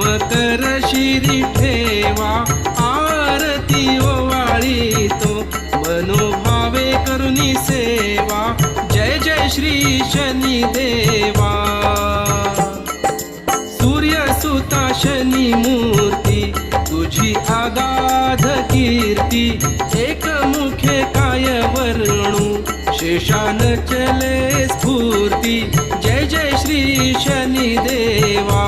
मकर शिरी ठेवा आरती ओवाळी तो मनोभावे करुणी सेवा जय जय श्री शनी देवा. सूर्य सुता शनी मूर्ती तुझी आगाध कीर्ती एक मुखे काय वर्णू शेषान चले स्फूर्ती जय जय श्री शनी देवा.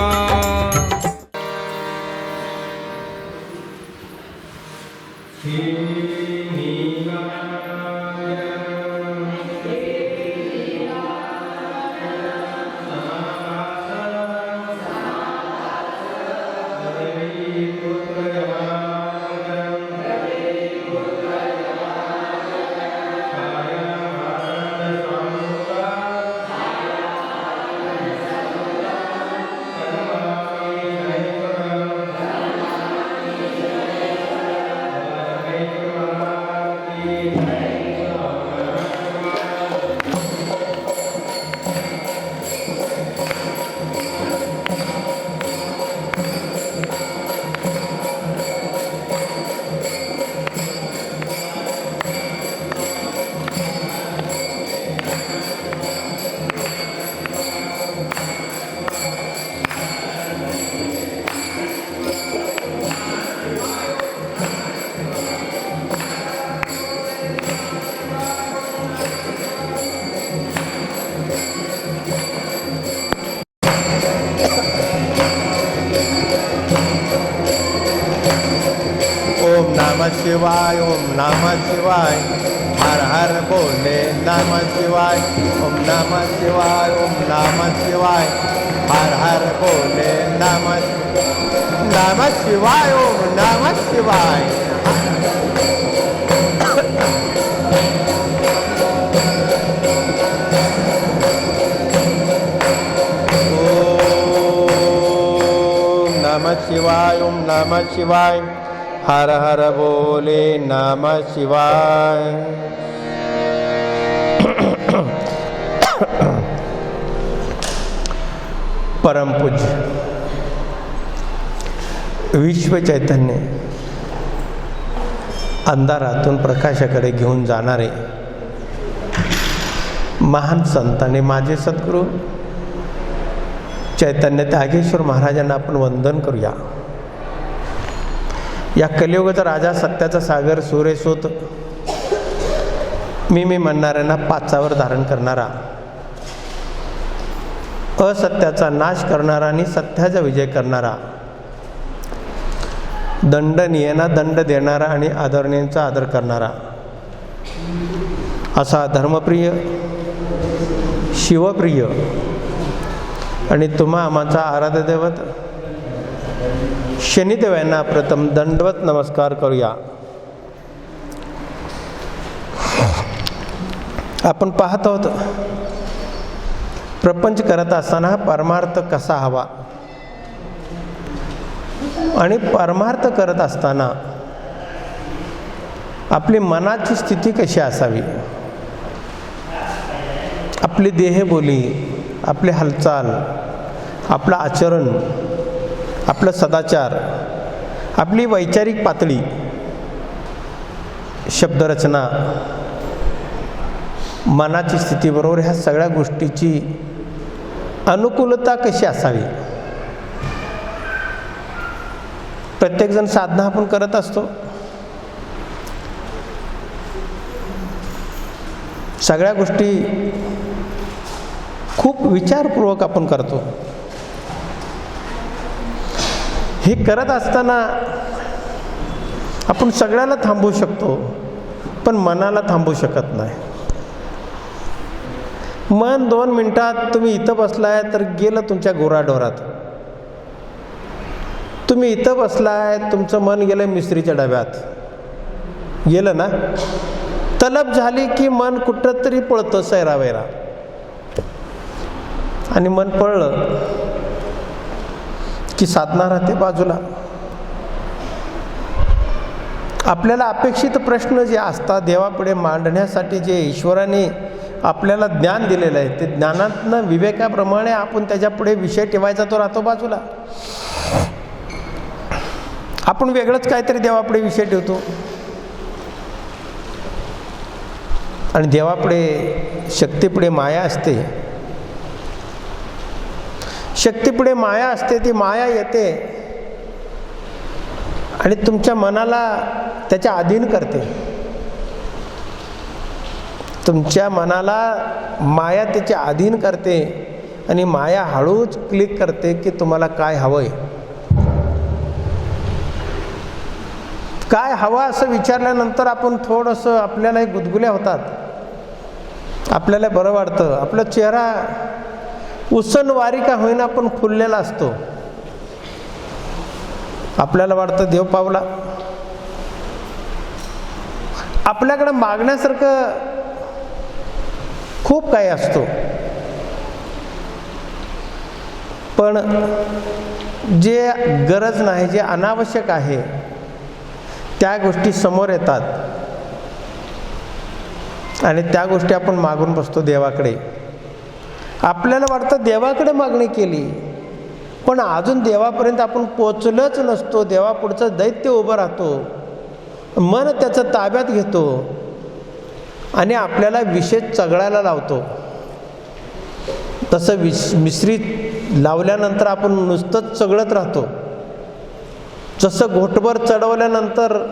ओम ओम नमः शिवाय हर हर बोले नम शिवाय ओम नम शिवाय ओम नम शिवाय हर हर बोले नमः नमः शिवाय ओम नम शिवाय शिवाय ओम नमः शिवाय हर हर बोले नम शिवाय। परमपूज्य विश्व चैतन्य अंधारातून प्रकाशाकडे घेऊन जाणारे महान संताने माझे सद्गुरू चैतन्य त्यागेश्वर महाराजांना आपण वंदन करूया. या कलियुगाचा राजा सत्याचा सागर सुरेसूत. मी मी म्हणणाऱ्यांना पाचावर धारण करणारा. असत्याचा नाश करणारा आणि सत्याचा विजय करणारा. दंडनीयना दंड देणारा आणि आदरणीयांचा आदर करणारा. असा धर्मप्रिय शिवप्रिय आणि तुम्हा आम्हाचा आराध्य शनिदेवांना प्रथम दंडवत नमस्कार करूया. आपण पाहत आहोत प्रपंच करत असताना परमार्थ कसा हवा? आणि परमार्थ करत असताना आपली मनाची स्थिती कशी असावी? आपली देहबोली आपली हालचाल आपलं आचरण आपलं सदाचार आपली वैचारिक पातळी शब्दरचना मनाची स्थितीबरोबर ह्या सगळ्या गोष्टीची अनुकूलता कशी असावी? प्रत्येकजण साधना आपण करत असतो. सगळ्या गोष्टी खूप विचारपूर्वक आपण करतो. हे करत असताना आपण सगळ्याला थांबवू शकतो पण मनाला थांबवू शकत नाही. मन दोन मिनटात तुम्ही इथं बसलाय तर गेलं तुमच्या गोराडोरात तुम्ही इथं बसलाय तुमचं मन गेलं मिस्त्रीच्या डब्यात. गेलं ना? तलब झाली की मन कुठं तरी पळतं सैरावैरा. आणि मन पळलं की साधना राहते बाजूला. आपल्याला अपेक्षित प्रश्न जे असतात देवापुढे मांडण्यासाठी जे ईश्वराने आपल्याला ज्ञान दिलेलं आहे ते ज्ञानातनं विवेकाप्रमाणे आपण त्याच्यापुढे विषय ठेवायचा तो राहतो बाजूला. आपण वेगळंच काहीतरी देवापुढे विषय ठेवतो. आणि देवापुढे शक्तीपुढे माया असते. शक्तीपुढे माया असते ती माया येते. आणि तुमच्या मनाला त्याच्या अधीन करते. तुमच्या मनाला माया त्याच्या अधीन करते आणि माया हळूच क्लिक करते की तुम्हाला काय हवंय. काय हवं असं विचारल्यानंतर आपण थोडंसं आपल्यालाही गुदगुल्या होतात. आपल्याला बरं वाटतं. आपला चेहरा उसनवारी का होईना पण फुललेला असतो. आपल्याला वाटतं देव पावला. आपल्याकडं मागण्यासारखं खूप काही असतो. पण जे गरज नाही जे अनावश्यक आहे त्या गोष्टी समोर येतात. आणि त्या गोष्टी आपण मागून बसतो देवाकडे. आपल्याला वाटतं देवाकडे मागणी केली. पण अजून देवापर्यंत आपण पोचलंच नसतो. देवापुढचं दैत्य उभं राहतो. मन त्याचं ताब्यात घेतो. आणि आपल्याला विशेष चगळायला लावतो. तसं विश मिश्रित लावल्यानंतर आपण नुसतंच चगळत राहतो. जसं घोटभर चढवल्यानंतर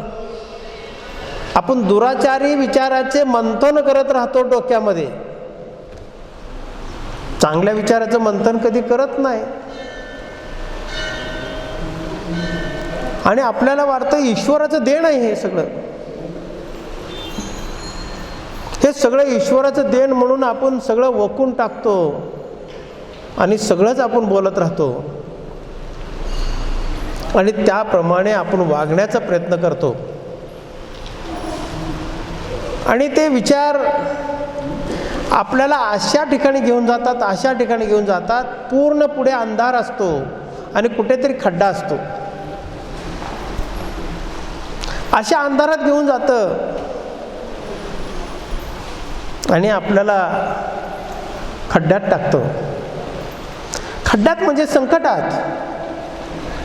आपण दुराचारी विचाराचे मंथन करत राहतो डोक्यामध्ये. चांगल्या विचाराचं मंथन कधी करत नाही. आणि आपल्याला वाटतं ईश्वराचं देण आहे हे सगळं. हे सगळं ईश्वराचं देण म्हणून आपण सगळं वकून टाकतो. आणि सगळंच आपण बोलत राहतो. आणि त्याप्रमाणे आपण वागण्याचा प्रयत्न करतो. आणि ते विचार आपल्याला अशा ठिकाणी घेऊन जातात अशा ठिकाणी घेऊन जातात पूर्ण पुढे अंधार असतो आणि कुठेतरी खड्डा असतो. अशा अंधारात घेऊन जातं. आणि आपल्याला खड्ड्यात टाकतो. खड्ड्यात म्हणजे संकटात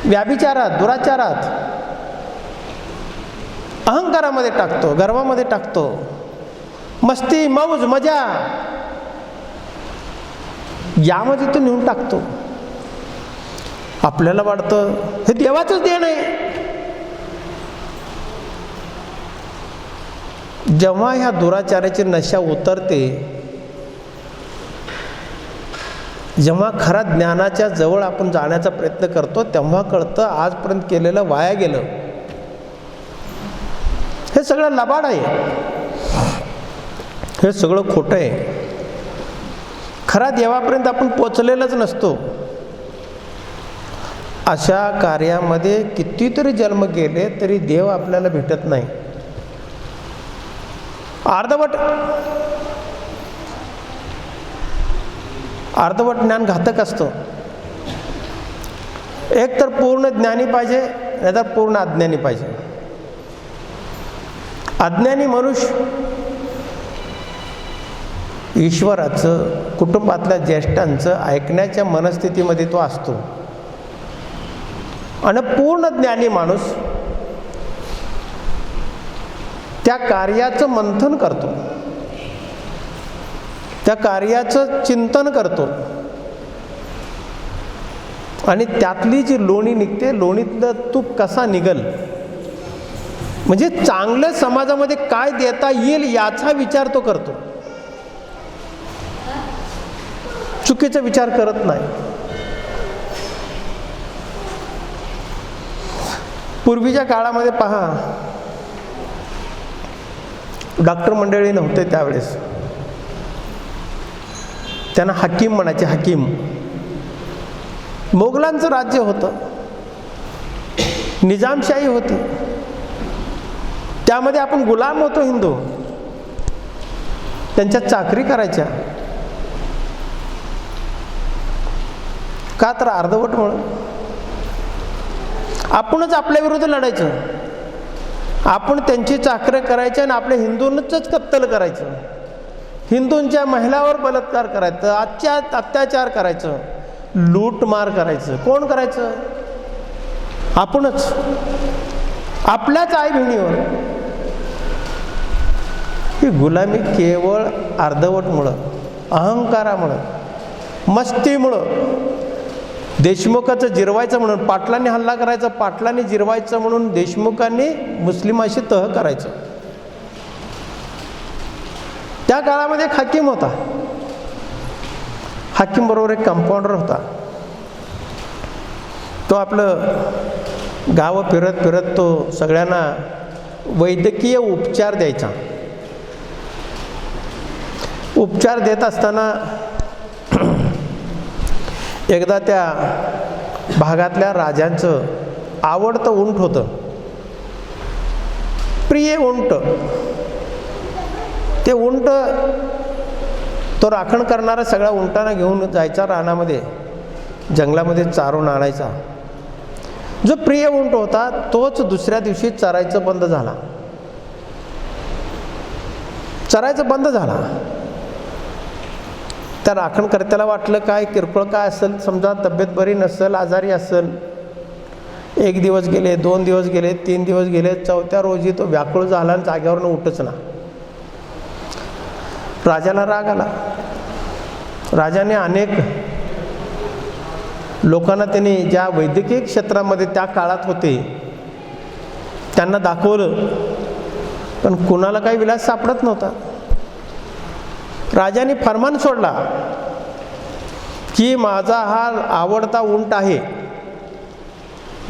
व्याभिचारात दुराचारात अहंकारामध्ये टाकतो गर्वामध्ये टाकतो. मस्ती मौज मजा. यामध्ये तो नेऊन टाकतो. आपल्याला वाटतं हे देवाचंच देण आहे. जेव्हा ह्या दुराचाराची नशा उतरते जेव्हा खरा ज्ञानाच्या जवळ आपण जाण्याचा प्रयत्न करतो तेव्हा कळतं आजपर्यंत केलेलं वाया गेलं. हे सगळं लबाड आहे. हे सगळं खोटं आहे. खरा देवापर्यंत आपण पोचलेलंच नसतो. अशा कार्यामध्ये कितीतरी जन्म गेले तरी देव आपल्याला भेटत नाही. अर्धवट अर्धवट ज्ञान घातक असतो. एक तर पूर्ण ज्ञानी पाहिजे नाही तर पूर्ण अज्ञानी पाहिजे. अज्ञानी मनुष्य ईश्वराचं कुटुंबातल्या ज्येष्ठांचं ऐकण्याच्या मनस्थितीमध्ये तो असतो. आणि पूर्ण ज्ञानी माणूस त्या कार्याचं मंथन करतो. त्या कार्याचं चिंतन करतो. आणि त्यातली जी लोणी निघते लोणीतलं तूप कसा निघल? म्हणजे चांगलं समाजामध्ये काय देता येईल याचा विचार तो करतो. चुकीचा विचार करत नाही. पूर्वीच्या काळामध्ये पहा डॉक्टर मंडळी नव्हते त्यावेळेस. त्यांना हकीम म्हणायचे हकीम मोगलांचं राज्य होतं. निजामशाही होती. त्यामध्ये आपण गुलाम होतो हिंदू. त्यांच्या चाकरी करायच्या. का तर अर्धवट म्हणून आपणच आपल्या विरुद्ध लढायचं. आपण त्यांची चाकरे करायचे आणि आपल्या हिंदूंचंच कत्तल करायचं. हिंदूंच्या महिलावर बलात्कार करायचं आजच्या अत्याचार करायचं लूटमार करायचं. कोण करायचं? आपणच. आपल्याच आई बहिणीवर ही गुलामी केवळ अर्धवटमुळं अहंकारामुळं मस्तीमुळं देशमुखाचं जिरवायचं म्हणून पाटलांनी हल्ला करायचा पाटलांनी जिरवायचं म्हणून देशमुखांनी मुस्लिमाशी तह करायचं. त्या काळामध्ये एक हाकीम होता. हाकीम बरोबर एक कंपाऊंडर होता. तो आपलं गावं फिरत फिरत तो सगळ्यांना वैद्यकीय उपचार द्यायचा. उपचार देत असताना एकदा त्या भागातल्या राजांचं आवडतं उंट होतं. प्रिय उंट. ते उंट तो राखण करणारा सगळ्या उंटांना घेऊन जायचा रानामध्ये जंगलामध्ये चारून आणायचा. जो प्रिय उंट होता तोच दुसऱ्या दिवशी चरायचं बंद झाला. चरायचं बंद झाला. त्या राखणकर्त्याला वाटलं काय? किरकोळ काय असेल? समजा तब्येत बरी नसेल आजारी असेल. एक दिवस गेले दोन दिवस गेले तीन दिवस गेले चौथ्या रोजी तो व्याकुळ झाला आणि जाग्यावरनं उठच ना. राजाला राग आला. राजाने अनेक लोकांना त्यांनी ज्या वैद्यकीय क्षेत्रामध्ये त्या काळात होते त्यांना दाखवलं. पण कुणाला काही विलास सापडत नव्हता. राजाने फरमान सोडला की माझा हा आवडता उंट आहे.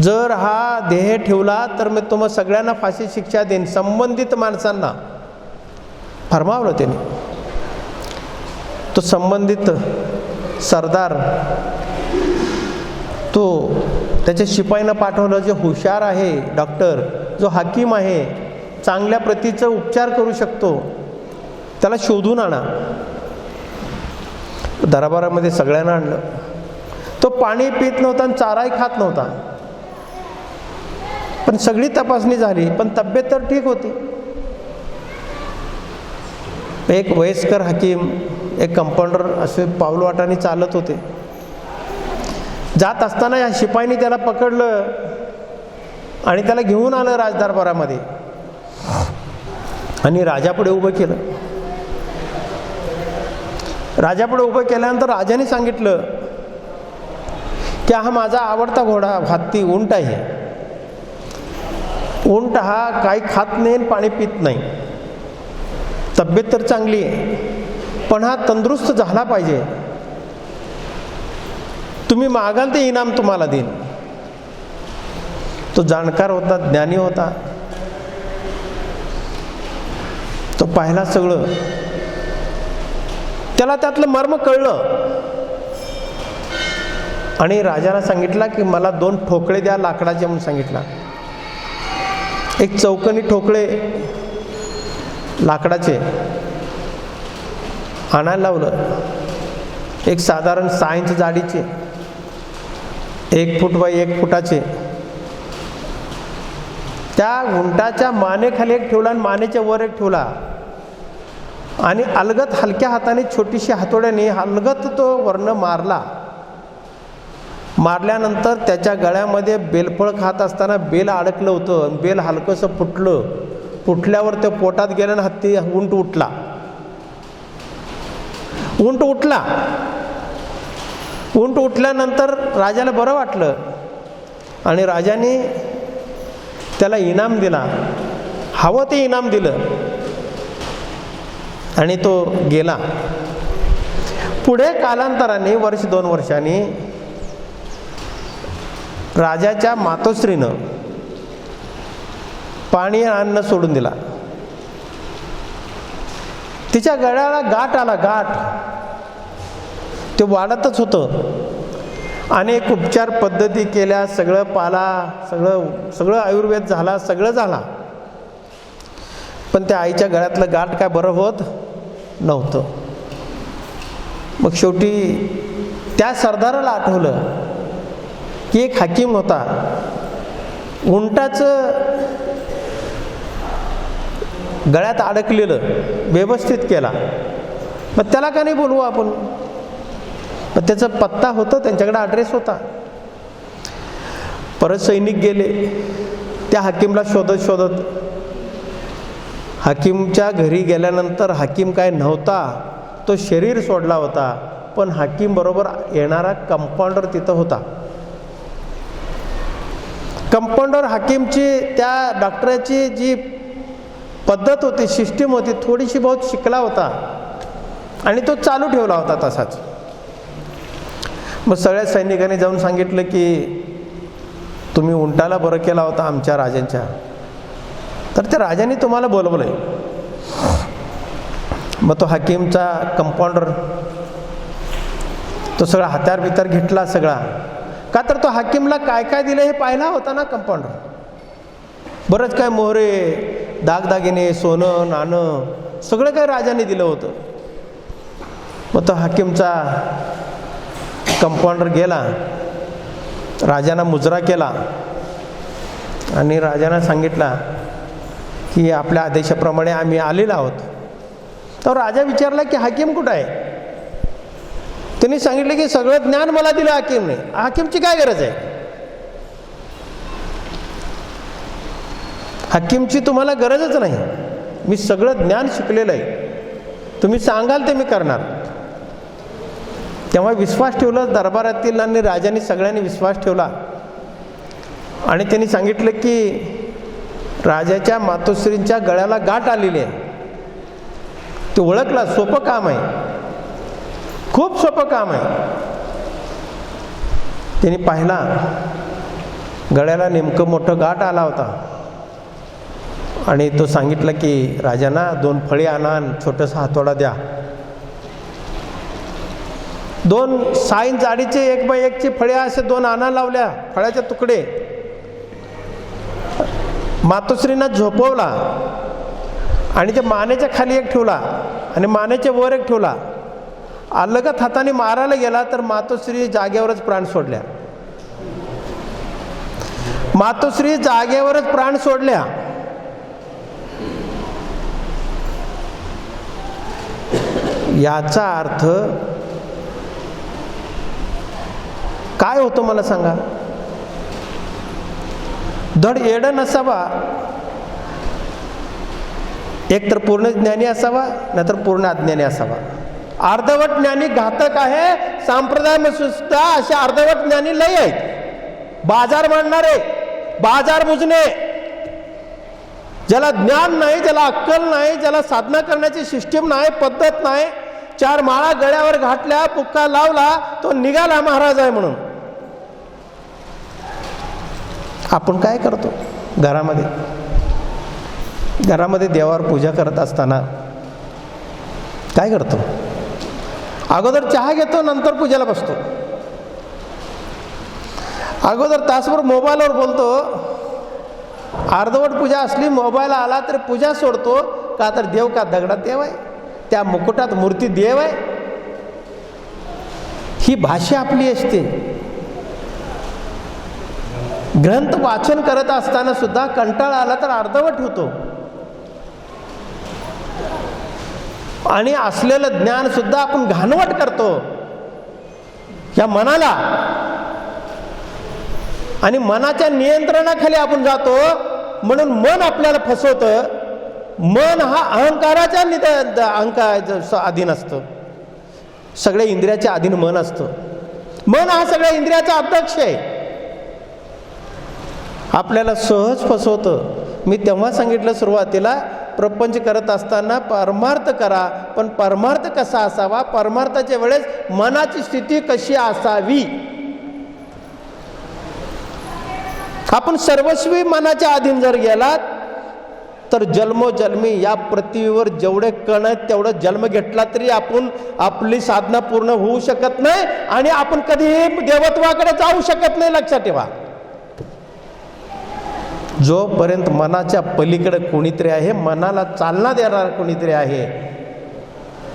जर हा देह ठेवला तर मी तुम्हा सगळ्यांना फाशी शिक्षा देईन संबंधित माणसांना. फरमावलं त्याने. तो संबंधित सरदार तो त्याच्या शिपाईनं पाठवलं जे हुशार आहे डॉक्टर जो हाकीम आहे चांगल्या प्रतीचं उपचार करू शकतो त्याला शोधून आणा. दरबारामध्ये सगळ्यांना आणलं. तो पाणी पित नव्हता आणि चाराही खात नव्हता. पण सगळी तपासणी झाली पण तब्येत तर ठीक होती. एक वयस्कर हकीम एक कंपाऊंडर असे पावलवाटाने चालत होते. जात असताना या शिपाईने त्याला पकडलं आणि त्याला घेऊन आलं राजदरबारामध्ये. आणि राजापुढे उभं केलं. राजापुढे उभं केल्यानंतर राजाने सांगितलं की हा माझा आवडता घोडा हत्ती उंट आहे. उंट हा काही खात नाही आणि पाणी पित नाही. तब्येत तर चांगली आहे पण हा तंदुरुस्त झाला पाहिजे. तुम्ही मागाल ते इनाम तुम्हाला देईन. तो जाणकार होता ज्ञानी होता. तो पाहिला सगळं. त्याला त्यातलं मर्म कळलं. आणि राजाला सांगितला की मला दोन ठोकळे द्या लाकडाचे म्हणून सांगितला. एक चौकनी ठोकळे लाकडाचे. आणायला लावलं. एक साधारण सहा इंच जाडीचे. एक फूट बाय एक फुटाचे. त्या घुंटाच्या मानेखाली एक ठेवला आणि मानेच्या वर एक ठेवला. आणि अलगत हलक्या हाताने छोटीशी हातोड्याने अलगत तो वर्ण मारला. मारल्यानंतर त्याच्या गळ्यामध्ये बेलफळ खात असताना बेल अडकलं होतं बेल हलकंसं फुटलं. फुटल्यावर ते पोटात गेल्यानं हत्ती उंट उठला. उंट उठला. उंट उठल्यानंतर राजाला बरं वाटलं आणि राजाने त्याला इनाम दिला. हवं ते इनाम दिलं. आणि तो गेला. पुढे कालांतराने वर्ष दोन वर्षांनी राजाच्या मातोश्रीनं पाणी अन्न सोडून दिला. तिच्या गळ्याला गाठ आला गाठ. ते वाढतच होतं. अनेक उपचार पद्धती केल्या सगळं पाला सगळं सगळं आयुर्वेद झाला सगळं झाला. पण त्या आईच्या गळ्यातलं गाठ काय बरं होत नव्हतं. मग शेवटी त्या सरदाराला आठवलं की एक हाकीम होता. उंटाचं गळ्यात अडकलेलं व्यवस्थित केला. मग त्याला का नाही बोलवू आपण? मग त्याचा पत्ता होतं त्यांच्याकडे ॲड्रेस होता. परत सैनिक गेले. त्या हाकीमला शोधत शोधत हाकीमच्या घरी गेल्यानंतर हाकीम काय नव्हता तो शरीर सोडला होता पण हाकीमबरोबर येणारा कंपाऊंडर तिथं होता. कंपाऊंडर हाकीमची त्या डॉक्टराची जी पद्धत होती सिस्टीम होती थोडीशी बहुत शिकला होता. आणि तो चालू ठेवला होता तसाच. मग सगळ्या सैनिकांनी जाऊन सांगितलं की तुम्ही उंटाला बरं केला होता आमच्या राजांच्या. तर त्या राजाने तुम्हाला बोलवलंय. मग तो हाकीमचा कंपाऊंडर तो सगळा हात्यार बितार घेतला सगळा. का तर तो हकीमला काय काय दिलं हे पाहिला होता ना कंपाऊंडर बरंच काय मोहरे दागदागिने सोनं नाणं सगळं काय राजाने दिलं होतं. मग तो हाकीमचा कंपाऊंडर गेला राजांना मुजरा केला आणि राजांना सांगितला की आपल्या आदेशाप्रमाणे आम्ही आलेलो आहोत. तर राजा विचारला की हाकीम कुठं आहे? त्यांनी सांगितलं की सगळं ज्ञान मला दिलं हाकीमने. हाकीमची काय गरज आहे? हाकीमची तुम्हाला गरजच नाही. मी सगळं ज्ञान शिकलेलं आहे. तुम्ही सांगाल ते मी करणार. तेव्हा विश्वास ठेवला दरबारातील आणि राजांनी सगळ्यांनी विश्वास ठेवला. आणि त्यांनी सांगितलं की राजाच्या मातोश्रींच्या गळ्याला गाठ आलेली आहे. ते ओळखला सोपं काम आहे. खूप सोपं काम आहे. त्यांनी पाहिला गळ्याला नेमकं मोठं गाठ आला होता. आणि तो सांगितलं की राजांना दोन फळे आणा आणि छोटंसं हातोडा द्या. दोन साईन जाडीचे एक बाय एकचे फळे असे दोन आणा लावल्या फळ्याचे तुकडे. मातोश्रींना झोपवला आणि त्या मानेच्या खाली एक ठेवला आणि मानेच्या वर एक ठेवला. अलगत हाताने मारायला गेला तर मातोश्री जागेवरच प्राण सोडल्या. मातोश्री जागेवरच प्राण सोडल्या. याचा अर्थ काय होतं मला सांगा? धड येडं नसावा. एक तर पूर्ण ज्ञानी असावा नाहीतर पूर्ण अज्ञानी असावा. अर्धवट ज्ञानी घातक आहे संप्रदाय सुद्धा असे अर्धवट ज्ञानी लय आहेत. बाजार मांडणारे बाजार बुजणे ज्याला ज्ञान नाही ज्याला अक्कल नाही ज्याला साधना करण्याची सिस्टीम नाही पद्धत नाही चार माळा गळ्यावर घातल्या पुक्का लावला तो निघाला महाराज आहे म्हणून. आपण काय करतो? घरामध्ये. घरामध्ये देवावर पूजा करत असताना काय करतो? अगोदर चहा घेतो नंतर पूजेला बसतो. अगोदर तासभर मोबाईलवर बोलतो. अर्धवट पूजा असली मोबाईल आला तर पूजा सोडतो का तर देव का दगडात देव आहे त्या मुकुटात मूर्ती देव आहे ही भाषा आपली असते. ग्रंथ वाचन करत असताना सुद्धा कंटाळा आला तर अर्धवट होतो. आणि असलेलं ज्ञान सुद्धा आपण घाणवट करतो. या मनाला. आणि मनाच्या नियंत्रणाखाली आपण जातो म्हणून मन आपल्याला फसवतं. मन हा अहंकाराच्या निद अहंकार अधीन असतं. सगळ्या इंद्रियाच्या अधीन मन असतं. मन हा सगळ्या इंद्रियाचा अध्यक्ष आहे. आपल्याला सहज फसवतं. मी तेव्हा सांगितलं सुरुवातीला प्रपंच करत असताना परमार्थ करा पण परमार्थ कसा असावा? परमार्थाच्या वेळेस मनाची स्थिती कशी असावी? आपण सर्वस्वी मनाच्या अधीन जर गेलात तर जन्मोजन्मी या पृथ्वीवर जेवढे कण आहेत तेवढं जन्म घेतला तरी आपण आपली साधना पूर्ण होऊ शकत नाही आणि आपण कधीही देवत्वाकडे जाऊ शकत नाही लक्षात ठेवा. जोपर्यंत मनाच्या पलीकडे कोणीतरी आहे मनाला चालना देणार कोणीतरी आहे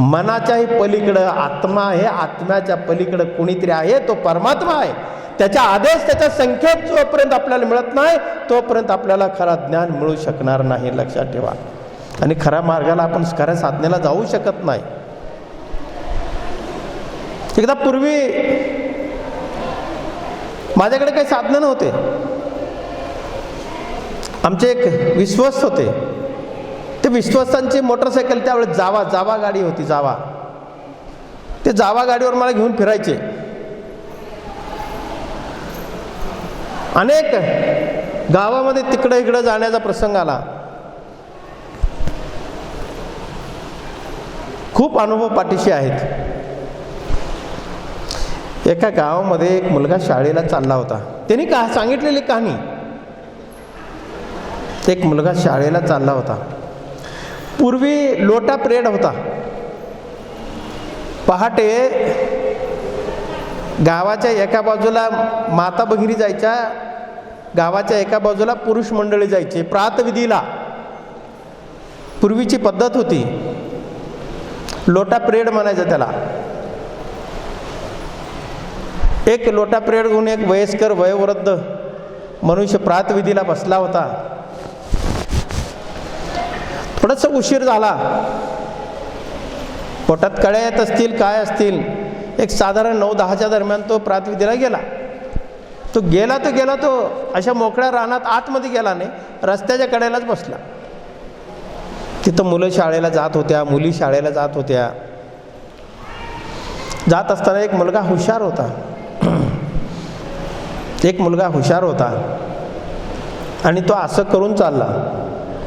मनाच्याही पलीकडं आत्मा आहे आत्म्याच्या पलीकडं कोणीतरी आहे तो परमात्मा आहे. त्याच्या आदेश त्याच्या संख्येत जोपर्यंत आपल्याला मिळत नाही तोपर्यंत आपल्याला खरा ज्ञान मिळू शकणार नाही लक्षात ठेवा. आणि खऱ्या मार्गाला आपण खऱ्या साधनेला जाऊ शकत नाही. एकदा पूर्वी माझ्याकडे काही साधनं नव्हते. आमचे एक विश्वस्त होते. ते विश्वस्तांची मोटरसायकल त्यावेळेस जावा जावा गाडी होती जावा. ते जावा गाडीवर मला घेऊन फिरायचे. अनेक गावामध्ये तिकडं इकडं जाण्याचा प्रसंग आला. खूप अनुभव पाठीशी आहेत. एका गावामध्ये एक मुलगा शाळेला चालला होता. त्यांनी का सांगितलेली कहाणी? एक मुलगा शाळेला चालला होता. पूर्वी लोटा प्रेड होता. पहाटे गावाच्या एका बाजूला माता भगिनी जायच्या गावाच्या एका बाजूला पुरुष मंडळी जायचे. प्रातविधीला. पूर्वीची पद्धत होती. लोटा प्रेड म्हणायचं त्याला. एक लोटा प्रेड घेऊन एक वयस्कर वयोवृद्ध मनुष्य प्रातविधीला बसला होता. थोडस उशीर झाला. पोटात कळ्या येत असतील काय असतील एक साधारण नऊ दहाच्या दरम्यान तो प्रातविधीला गेला. तो गेला तो गेला तो अशा मोकळ्या रानात आतमध्ये गेला नाही रस्त्याच्या कडेलाच बसला. तिथं मुलं शाळेला जात होत्या मुली शाळेला जात होत्या. जात असताना एक मुलगा हुशार होता. एक मुलगा हुशार होता. आणि तो असं करून चालला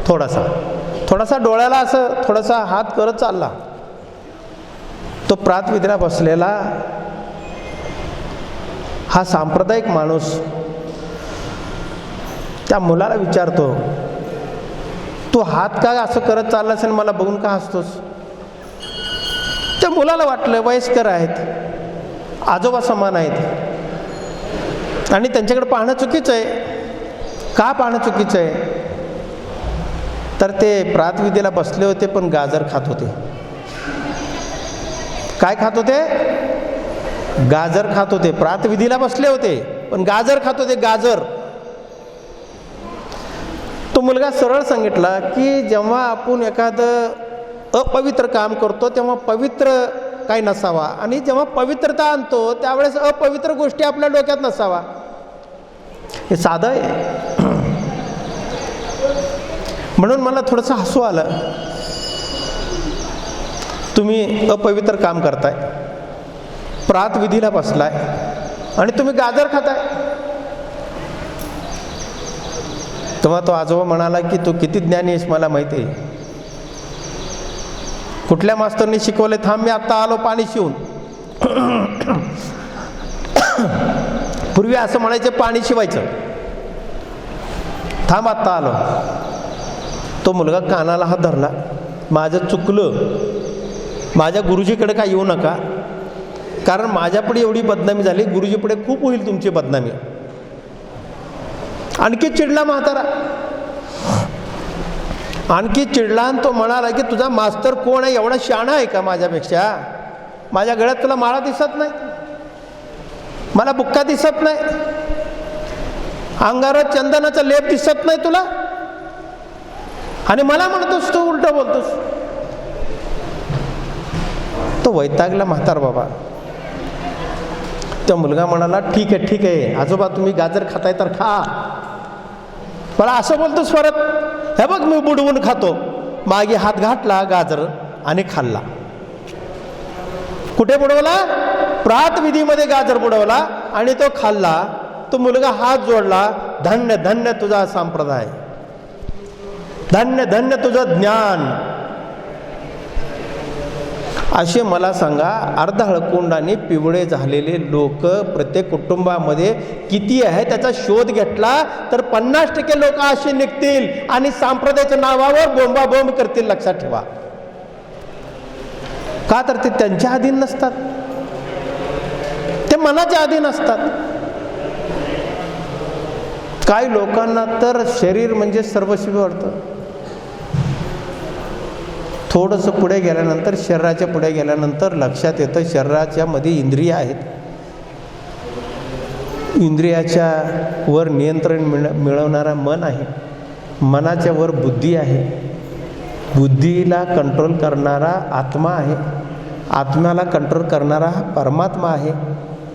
थोडासा. थोडासा डोळ्याला असं थोडासा हात करत चालला. तो प्रातविद्रा बसलेला. हा सांप्रदायिक माणूस त्या मुलाला विचारतो तू हात का असं करत चालला असेल मला बघून का हसतोस? त्या मुलाला वाटलं वयस्कर आहेत आजोबा समान आहेत आणि त्यांच्याकडे पाहणं चुकीचं आहे. का पाहणं चुकीचं आहे? तर ते प्रातविधीला बसले होते पण गाजर खात होते. काय खात होते? गाजर खात होते. प्रातविधीला बसले होते पण गाजर खात होते गाजर. तो मुलगा सरळ सांगितला की जेव्हा आपण एखादं अपवित्र काम करतो तेव्हा पवित्र काही नसावा. आणि जेव्हा पवित्रता आणतो त्यावेळेस अपवित्र गोष्टी आपल्या डोक्यात नसावा. हे साधं आहे. म्हणून मला थोडंसं हसू आलं. तुम्ही अपवित्र काम करताय. प्रातविधीला बसलाय. आणि तुम्ही गाजर खाताय. तेव्हा तो आजोबा म्हणाला की तू किती ज्ञानी आहेस मला माहिती आहे. कुठल्या मास्तरनी शिकवले थांब मी आत्ता आलो पाणी शिवून. पूर्वी असं म्हणायचं पाणी शिवायचं. थांब आत्ता आलो. तो मुलगा कानाला हात धरला. माझं चुकलं. माझ्या गुरुजीकडे काय येऊ नका. कारण माझ्यापुढे एवढी बदनामी झाली गुरुजीपुढे खूप होईल तुमची बदनामी. आणखी चिडला म्हातारा. आणखी चिडला आणि तो म्हणाला की तुझा मास्तर कोण आहे? एवढा शाणा आहे का माझ्यापेक्षा? माझ्या गळ्यात तुला माळा दिसत नाही. मला बुक्का दिसत नाही. अंगारात चंदनाचा लेप दिसत नाही तुला? आणि मला म्हणतोस तू उलट बोलतोस. तो वैतागला म्हातार बाबा. तो मुलगा म्हणाला ठीक आहे ठीक आहे. आजोबा तुम्ही गाजर खाताय तर खा. मला असं बोलतोस परत? हे बघ मी बुडवून खातो. मागे हात घातला गाजर आणि खाल्ला. कुठे बुडवला? प्रात विधीमध्ये गाजर बुडवला आणि तो खाल्ला. तो मुलगा हात जोडला धन्य धन्य तुझा संप्रदाय. धन्य धन्य तुझं ज्ञान. असे मला सांगा अर्धहळकुंडाने पिवळे झालेले लोक प्रत्येक कुटुंबामध्ये किती आहे? त्याचा शोध घेतला तर पन्नास टक्के लोक असे निघतील आणि सांप्रदायाच्या नावावर बोंबाबोंब करतील लक्षात ठेवा. का तर ते त्यांच्या अधीन नसतात. ते मनाच्या अधीन असतात. काही लोकांना तर शरीर म्हणजे सर्वस्वी वाटतं थोडंसं पुढे गेल्यानंतर शरीराच्या पुढे गेल्यानंतर लक्षात येतं शरीराच्या मध्ये इंद्रिय आहेत. इंद्रियाच्या वर नियंत्रण मिळ मिळवणारा मन आहे. मनाच्या वर बुद्धी आहे. बुद्धीला कंट्रोल करणारा आत्मा आहे. आत्म्याला कंट्रोल करणारा हा परमात्मा आहे.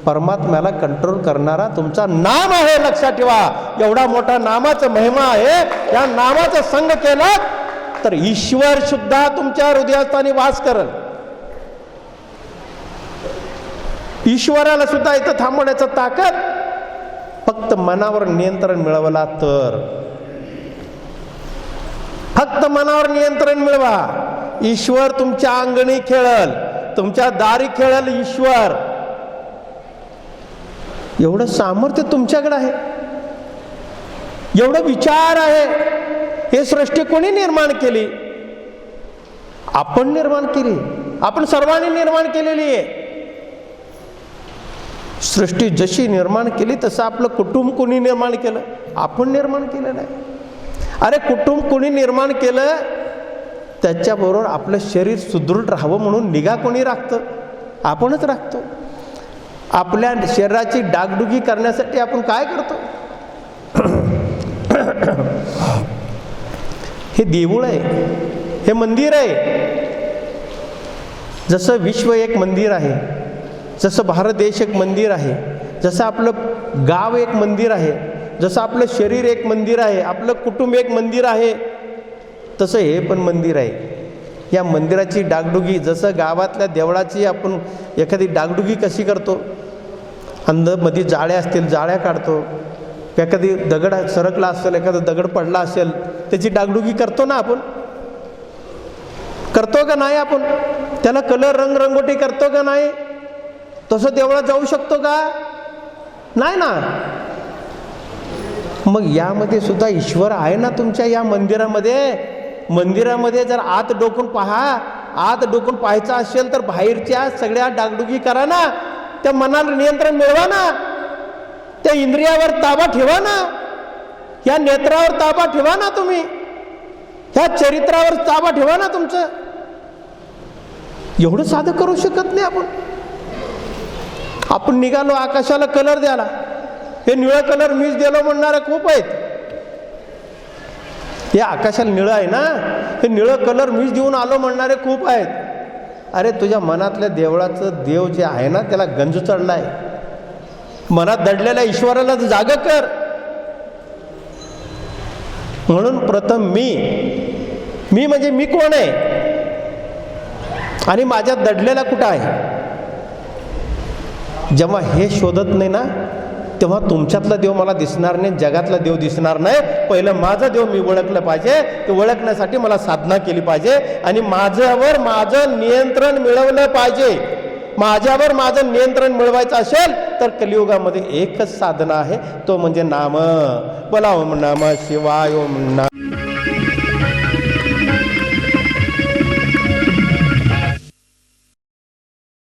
परमात्म्याला कंट्रोल करणारा तुमचा नाम आहे लक्षात ठेवा. एवढा मोठा नामाचा महिमा आहे. या नामाचा संघ केला तर ईश्वर सुद्धा तुमच्या हृदयस्थानी वास करल. ईश्वराला सुद्धा इथं थांबवण्याचं ताकद फक्त मनावर नियंत्रण मिळवला तर. फक्त मनावर नियंत्रण मिळवा. ईश्वर तुमच्या अंगणी खेळल तुमच्या दारी खेळल ईश्वर. एवढं सामर्थ्य तुमच्याकडे आहे. एवढं विचार आहे. हे सृष्टी कोणी निर्माण केली? आपण निर्माण केली. आपण सर्वांनी निर्माण केलेली आहे. सृष्टी जशी निर्माण केली तसं आपलं कुटुंब कोणी निर्माण केलं? आपण निर्माण केलेलं आहे अरे कुटुंब कोणी निर्माण केलं त्याच्याबरोबर आपलं शरीर सुदृढ राहावं म्हणून निगा कोणी राखतं? आपणच राखतो. आपल्या शरीराची डागडुगी करण्यासाठी आपण काय करतो? हे देऊळ आहे. हे मंदिर आहे. जसं विश्व एक मंदिर आहे जसं भारत देश एक मंदिर आहे जसं आपलं गाव एक मंदिर आहे जसं आपलं शरीर एक मंदिर आहे आपलं कुटुंब एक मंदिर आहे तसं हे पण मंदिर आहे. या मंदिराची डागडुगी जसं गावातल्या देवळाची आपण एखादी डागडुगी कशी करतो? अंधमध्ये जाळ्या असतील जाळ्या काढतो. एखादी दगड सरकला असेल एखादा दगड पडला असेल त्याची डागडुगी करतो ना आपण? करतो का नाही आपण? त्याला कलर रंग रंगोटी करतो का नाही? तसं देवळात जाऊ शकतो का? नाही ना. मग यामध्ये सुद्धा ईश्वर आहे ना तुमच्या या मंदिरामध्ये? मंदिरामध्ये जर आत डोकून पहा आत डोकून पाहायचं असेल तर बाहेरच्या सगळ्या डागडुगी करा ना. त्या मनाला नियंत्रण मिळवा ना. त्या इंद्रियावर ताबा ठेवा ना. या नेत्रावर ताबा ठेवा ना तुम्ही. ह्या चरित्रावर ताबा ठेवा ना तुमचं. एवढं साधं करू शकत नाही आपण. आपण निघालो आकाशाला कलर द्याला हे निळं कलर मीच दिलो म्हणणारे खूप आहेत. हे आकाशाला निळं आहे ना. हे निळं कलर मीच देऊन आलो म्हणणारे खूप आहेत. अरे तुझ्या मनातल्या देवळाचं देव जे आहे ना त्याला गंज चढलाय. मनात दडलेल्या ईश्वराला जाग कर. म्हणून प्रथम मी मी म्हणजे मी कोण आहे? आणि माझ्यात दडलेला कुठं आहे? जेव्हा हे शोधत नाही ना तेव्हा तुमच्यातला देव मला दिसणार नाही जगातला देव दिसणार नाही. पहिलं माझं देव मी ओळखलं पाहिजे ते ओळखण्यासाठी मला साधना केली पाहिजे. आणि माझ्यावर माझं नियंत्रण मिळवलं पाहिजे. माझ्यावर माझं नियंत्रण मिळवायचं असेल तर कलियुगामध्ये एकच साधना आहे तो म्हणजे नाम. बोला ओम नाम शिवाय ओम नम.